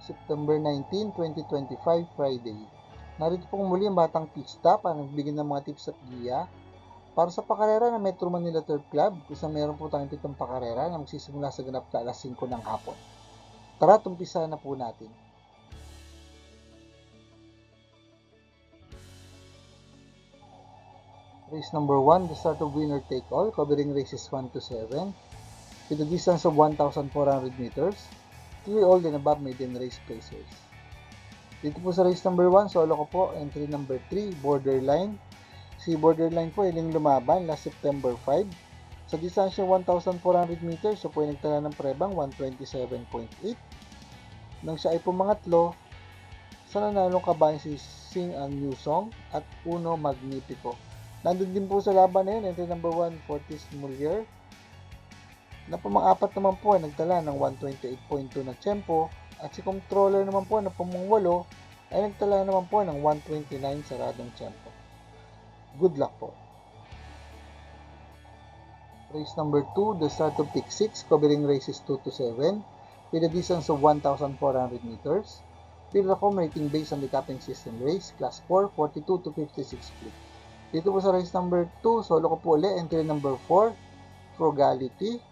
September 19, 2025, Friday. Narito pong muli ang Batang Pista para nagbigay ng mga tips at giya para sa pakarera ng Metro Manila Turf Club, kung meron po tayong pitong pakarera na magsisimula sa ganap na alas 5 ng hapon. Tara, tumpisa na po natin. Race number 1, the start of winner take all, covering races 1 to 7, with a distance of 1,400 meters, 3 old and above maiden race placers. Dito po sa race number 1, solo ko po, entry number 3, borderline. Si borderline po, iling lumaban last September 5. Sa distansyang 1,400 meters, siya po ay nagtala ng prebang 127.8. Nang siya ay pumangatlo, sa nanalong kabayan si Sing Ang New Song at Uno Magnifico. Nandun din po sa laban na yun, entry number 1, Fortis Mulier. Na pumang-apat naman po ay nagtala ng 128.2 na tempo at si controller naman po na pumangwalo ay nagtala naman po ng 129 saradong tempo. Good luck po. Race number 2, the start of pick 6, covering races 2 to 7, with a distance of 1,400 meters. Pilacom rating based on the capping system race, class 4, 42 to 56 split. Dito po sa race number 2, solo ko po ulit, entry number 4, Frugality.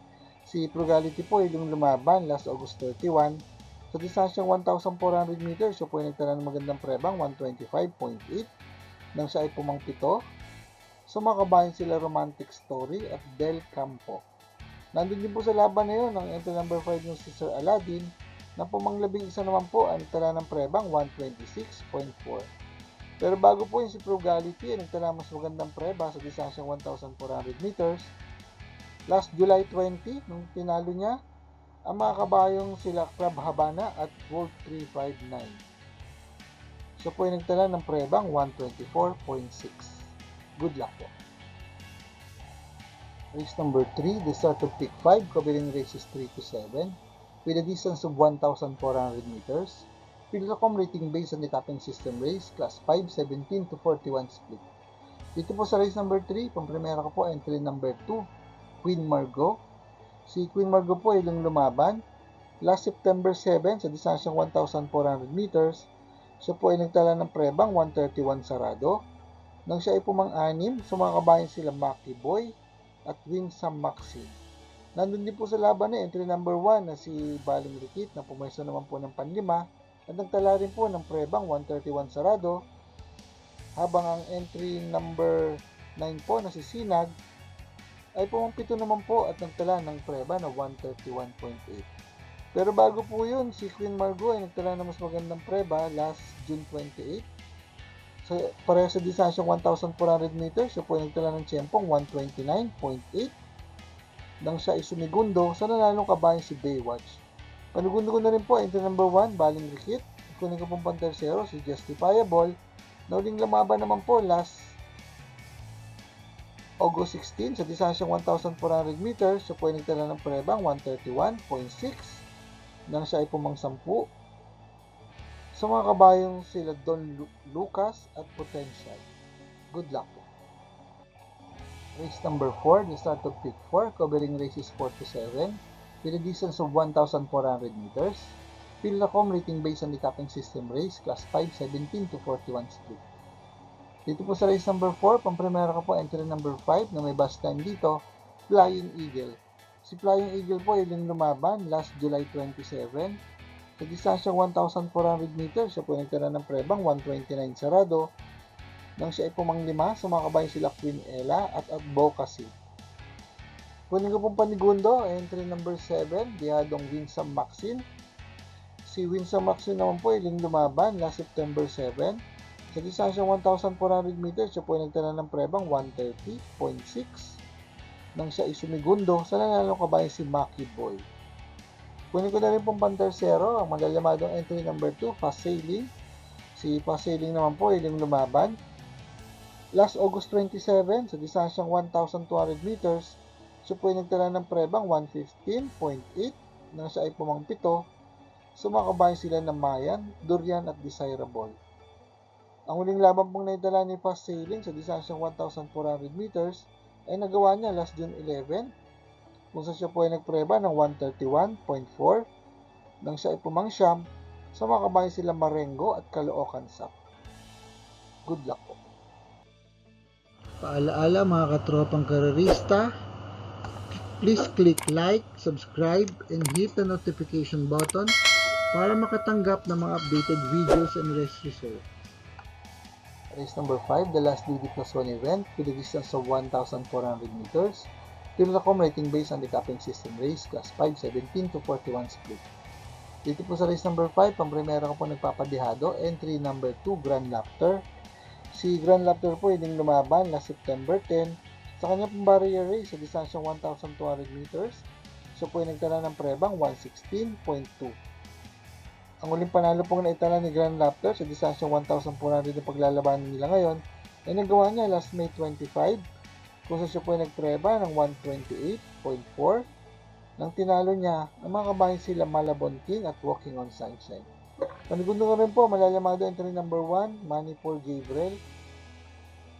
Si Frugality po yung lumaban last August 31. Sa distansyang 1,400 meters, siya po nagtala ng magandang prebang, 125.8. Nang siya ay pumangpito, sumakabayan sila Romantic Story at Del Campo. Nandun din po sa laban na yun ang entry number 5 ng si Sir Aladdin na pumanglabing isa naman po ang nagtala ng prebang 126.4. Pero bago po yung si Frugality ay nagtala mas magandang preba sa distansyang 1,400 meters. Last July 20, nung tinalo niya, ang mga kabayong sila Club Habana at World 359. So po ay nagtala ng prebang 124.6. Good luck po. Race number 3, the start of pick 5, covering races 3 to 7, with a distance of 1,400 meters. Pilacom rating based on the tapping system race, class 5, 17 to 41 split. Dito po sa race number 3, pang-primera ko po, entry number 2, Queen Margot. Si Queen Margot po ay lumaban. Last September 7, sa distansyang 1,400 meters, siya po ay nagtala ng prebang 131 sarado. Nang siya ay pumang-anim, sumakabayan sila Maki Boy at Winsam Maxine. Nandun din po sa laban na entry number 1 na si Baling Rikit na pumesto naman po ng panlima at nagtala rin po ng prebang 131 sarado habang ang entry number 9 po na si Sinag ay pumampito naman po at nagtala ng preba na 131.8. Pero bago po yun, si Queen Margot ay nagtala ng mas magandang preba last June 28. So, pareho sa distansyang 1,400 meters, siya po ay nagtala ng tiyempong 129.8 nang siya ay sumigundo sa nanalong kabayan si Baywatch. Panugundo ko na rin po, entry number 1, Baling Rikit. Kunin ko pong pantersero, si Justifiable. Na uling lumaban naman po last August 16 sa distansyang 1,400 meters. Siya po ay nagtala ng prebang 131.6 nang siya ay pumangsampu. Sa mga kabayong sila Don Lu- Lucas at Potential. Good luck po. Race number 4, the start of pick 4, covering races 4 to 7, with a distance of 1,400 meters. Pilacom rating based on the capping system race, class 5, 17 to 41 split. Dito po sa race number 4, pang-primera ko po, entry number 5, na may bus time dito, Flying Eagle. Si Flying Eagle po yung lumaban last July 27. Sa distansyang 1,400 meters, siya po ay nagtala ng prebang 129 sarado. Nang siya ay pumanglima, sumakabay sila Queen Ella at Advocacy. Kunin ko pong panigundo, entry number 7, Diadong Winsam Maxine. Si Winsam Maxine naman po ay lumaban last September 7. Sa distansyang 1,400 meters, siya po ay nagtala ng prebang 130.6 nang siya ay sumigundo sa nanalo kabayan si Maki Boy. Kunin ko na rin pong pantersero, ang malalamadong entry number 2, Fast Sailing. Si Fast Sailing naman po yung lumaban. Last August 27, sa distansyang 1,200 meters, siya po ay nagtala ng prebang 115.8 nang siya ay pumangpito. Sumakabayan sila ng Mayan, Durian at Desirable. Ang huling laban pong naitala ni Fast Sailing sa distansyang 1,400 meters ay nagawa niya last June 11 kung saan siya po ay nagpreba ng 131.4 nang siya ay pumangsyam Sa mga kabayan sila Marengo at Caloocan Sap. Good luck po. Paalaala mga katropang karerista, please click like, subscribe, and hit the notification button para makatanggap ng mga updated videos and race results. Race number 5, the last DD plus 1 event with a distance of 1,400 meters. Pilacom rating based on the capping system race, class 5, 17 to 41 split. Dito po sa race number 5, ang primera ko po nagpapadihado, entry number 2, Grand Lapter. Si Grand Lapter po yung lumaban last September 10 sa kanya pong barrier race sa distansyang 1,200 meters. Siya po ay nagtala ng prebang 116.2. Ang uling panalo pong naitala ni Grand Raptor sa distansyang 1,400 na paglalabanan nila ngayon ay nagawa niya last May 25 kung saan siya po ay nagpreba ng 128.4 nang tinalo niya ang mga kabayan sila Malabon King at Walking on Sunshine. Panigundo ko rin po, malalamado entry number 1, Manipur Gabriel.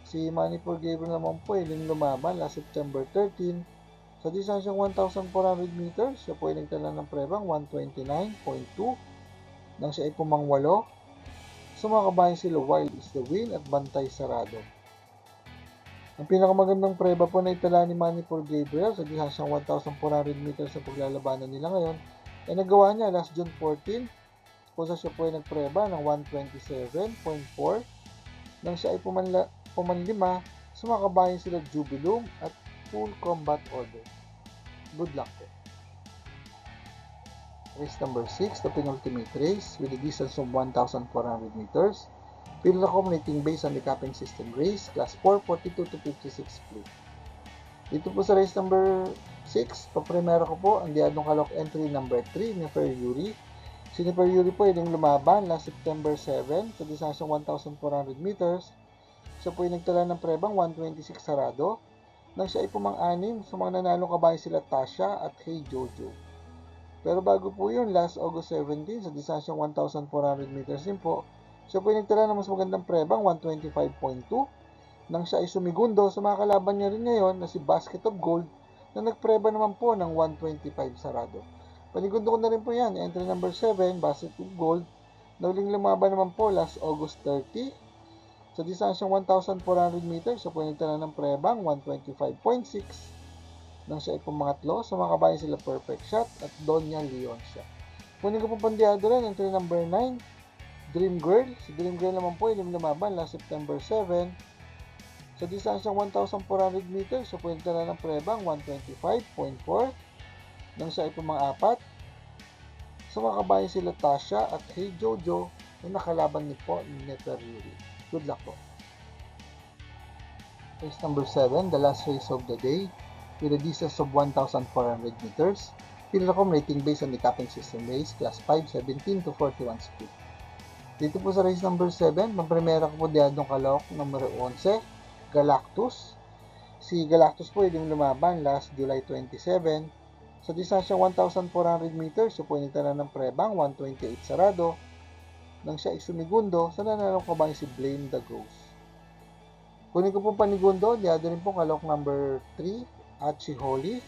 Si Manipur Gabriel naman po ay lumaban last September 13 sa distansyang 1,400 meters. Siya po ay nagtala ng prebang 129.2 nang siya ay pumangwalo. Sa mga kabayan sila Wild is the Win at Bantay Sarado. Ang pinakamagandang preba po na itala ni Manipur Gabriel sa distansyang 1,400 meters sa paglalabanan nila ngayon ay nagawa niya last June 14 kung siya po ay nagpreba ng 127.4 nang siya ay pumanla, pumanlima sa mga kabayan sila Jubilum at Full Combat Order. Good luck po. Race number 6, the penultimate race with a distance of 1,400 meters. Pilacom rating based on the capping system race, class 4, 42 to 56 split. Dito po sa race number 6, paprimero ko po ang diadong kalok entry number 3 ni Per Yuri. Si ni Per Yuri po ay lumaban last September 7 sa distansyang 1,400 meters. Siya po ay nagtala ng prebang 126 sarado nang siya ay pumang-anim sa mga nanalong kabayan sila Tasha at Hey Jojo. Pero bago po yun, last August 17 sa distansyang 1,400 meters din po, siya po ay nagtala ng mas magandang prebang 125.2 nang siya ay sumigundo sa mga kalaban niya rin ngayon na si Basket of Gold na nagpreba naman po ng 125 sarado. Panigundo ko na rin po yan, entry number 7, Basket of Gold, na uling lumaban naman po last August 30 sa distansyang 1,400 meters, siya po ay nagtala ng prebang 125.6 nang siya ay pumangatlo sa mga kabayan sila Perfect Shot at Donya Leon siya. Kunin ko po pandiado rin, entry number 9, Dream Girl. Si Dream Girl naman po ay lumaban last September 7. Sa distansyang 1,400 meters, po ay nagtala ng prebang 125.4 nang siya ay pumang-apat sa mga kabayan sila Tasha at Hey Jojo na nakalaban ni po ni Nefer Yuri. Good luck po. Race number 7, the last race of the day with a distance of 1,400 meters. Pilacom rating based on the capping system race, class 5, 17 to 41 speed. Dito po sa race number 7, pampremera ko po diadong kalok numero 11, Galactus. Si Galactus po yung lumaban last July 27. Sa distansyang 1,400 meters, siya po initala ng prebang 128 sarado nang siya ay sumigundo sa nanalong kabayan si Blame the Ghost. Kunin ko po panigundo, diado rin po kalok number 3, Achi Holly.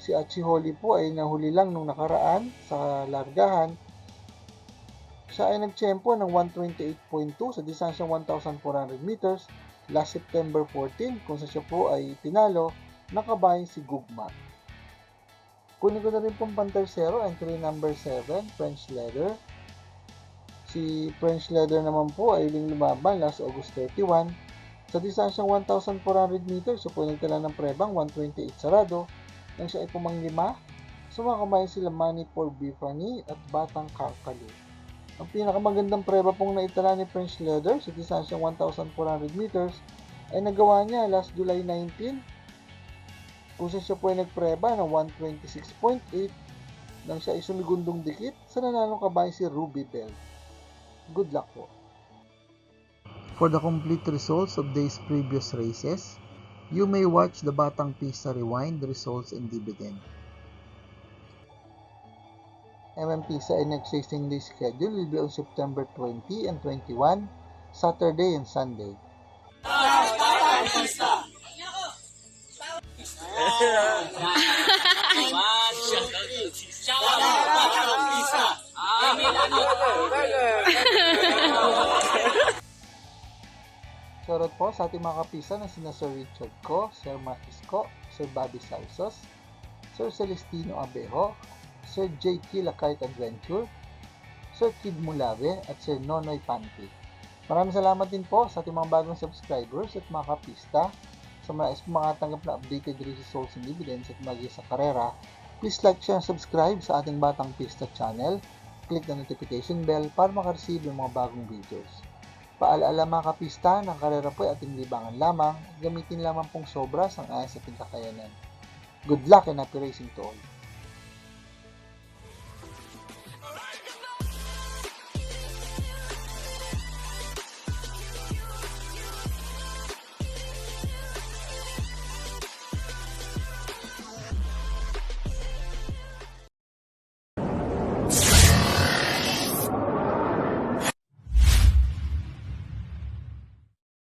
Si Achi Holly po ay nahuli lang nung nakaraan sa largahan. Siya ay nagtsempo ng 128.2 sa distansyang 1,400 meters last September 14 kung sa siya po ay tinalo ng si Gugma. Kunin ko na rin pong pantersero, entry number 7, French Leather. Si French Leather naman po ay huling lumaban last August 31 sa distansyang 1,400 meters, so po nagtala ng prebang 128 sarado nang siya ay pumanglima. Kamayan sila Manny for Bifani at Batang Kakalu. Ang pinakamagandang preba pong naitala ni French Leather sa distansyang 1,400 meters ay nagawa niya last July 19 kung siya po ay nagpreba ng 126.8 nang siya ay sumigundong dikit sa nanalong kabayan si Ruby Bell. Good luck po. For the complete results of these previous races, you may watch the Batang Pista Rewind results and dividend. MMPisa and next racing day schedule will be on September 20 and 21, Saturday and Sunday. Batang Pisa. po sa ating mga kapisa na sina Sir Richard Co, Sir Marquis Co, Sir Bobby Salsos, Sir Celestino Abejo, Sir JT Lakite Adventure, Sir Kid Mulave, at Sir Nonoy Panty. Maraming salamat din po sa ating mga bagong subscribers at mga kapista sa mga mga tanggap na updated results and dividends at magi sa karera. Please like, share, and subscribe sa ating Batang Pista channel. Click the notification bell para makareceive ng mga bagong videos. Paalaala mga kapista, ng karera po ay ating libangan lamang at gamitin lamang pong sobra sang ayon sa ating kakayanan. Good luck and happy racing to all!